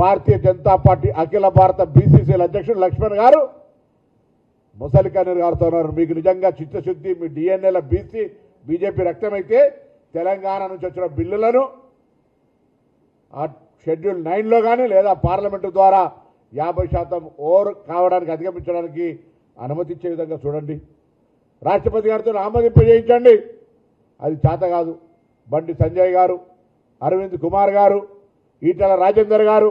Bharatiya Janata party అఖిల భారత బీసీసీల అధ్యక్షుడు లక్ష్మణ్ గారు ముసలి కన్నీరు గారుతో ఉన్నారు. మీకు నిజంగా చిత్తశుద్ధి మీ డిఎన్ఏల బీసీ బీజేపీ రక్తమైతే తెలంగాణ నుంచి వచ్చిన బిల్లులను ఆ షెడ్యూల్ నైన్లో కానీ లేదా పార్లమెంటు ద్వారా యాభై శాతం ఓవర్ కావడానికి అధిగమించడానికి అనుమతించే విధంగా చూడండి. రాష్ట్రపతి గారితో ఆమోదింపజేయించండి అది చేత కాదు. బండి సంజయ్ గారు అరవింద్ కుమార్ గారు ఈటల రాజేందర్ గారు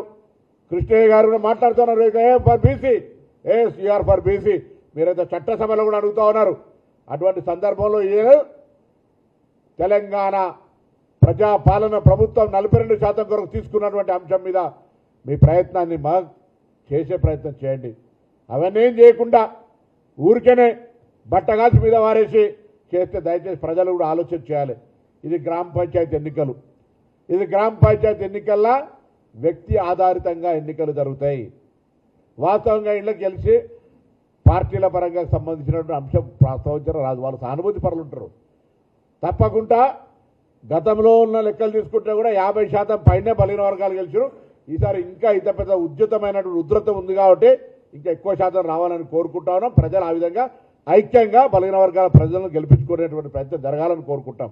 కృష్ణయ్య గారు కూడా మాట్లాడుతున్నారు. A for BC. A CR for BC. మీరైతే చట్టసభలో కూడా అడుగుతూ ఉన్నారు. అటువంటి సందర్భంలో ఏ తెలంగాణ ప్రజా పాలన ప్రభుత్వం నలభై రెండు శాతం కొరకు తీసుకున్నటువంటి అంశం మీద మీ ప్రయత్నాన్ని మా చేసే ప్రయత్నం చేయండి. అవన్నీ ఏం చేయకుండా ఊరికేనే బట్టగాల్చి మీద వారేసి చేస్తే దయచేసి ప్రజలు కూడా ఆలోచన చేయాలి. ఇది గ్రామ పంచాయతీ ఎన్నికలు. ఇది గ్రామ పంచాయతీ ఎన్నికల్లో వ్యక్తి ఆధారితంగా ఎన్నికలు జరుగుతాయి. వాస్తవంగా ఇళ్ళకి గెలిచి పార్టీల పరంగా సంబంధించినటువంటి అంశం ప్రస్తావించడం రాదు వాళ్ళు సానుభూతి పరులు ఉంటారు తప్పకుండా గతంలో ఉన్న లెక్కలు తీసుకుంటే కూడా యాభై శాతం పైనే బలిన వర్గాలు గెలిచారు. ఈసారి ఇంకా ఇంత పెద్ద ఉద్యుతమైనటువంటి ఉధృతం ఉంది కాబట్టి ఇంకా ఎక్కువ శాతం రావాలని కోరుకుంటా ఉన్నాం. ప్రజలు ఆ విధంగా ఐక్యంగా బలిన వర్గాల ప్రజలను గెలిపించుకునేటువంటి ప్రయత్నం జరగాలని కోరుకుంటాం.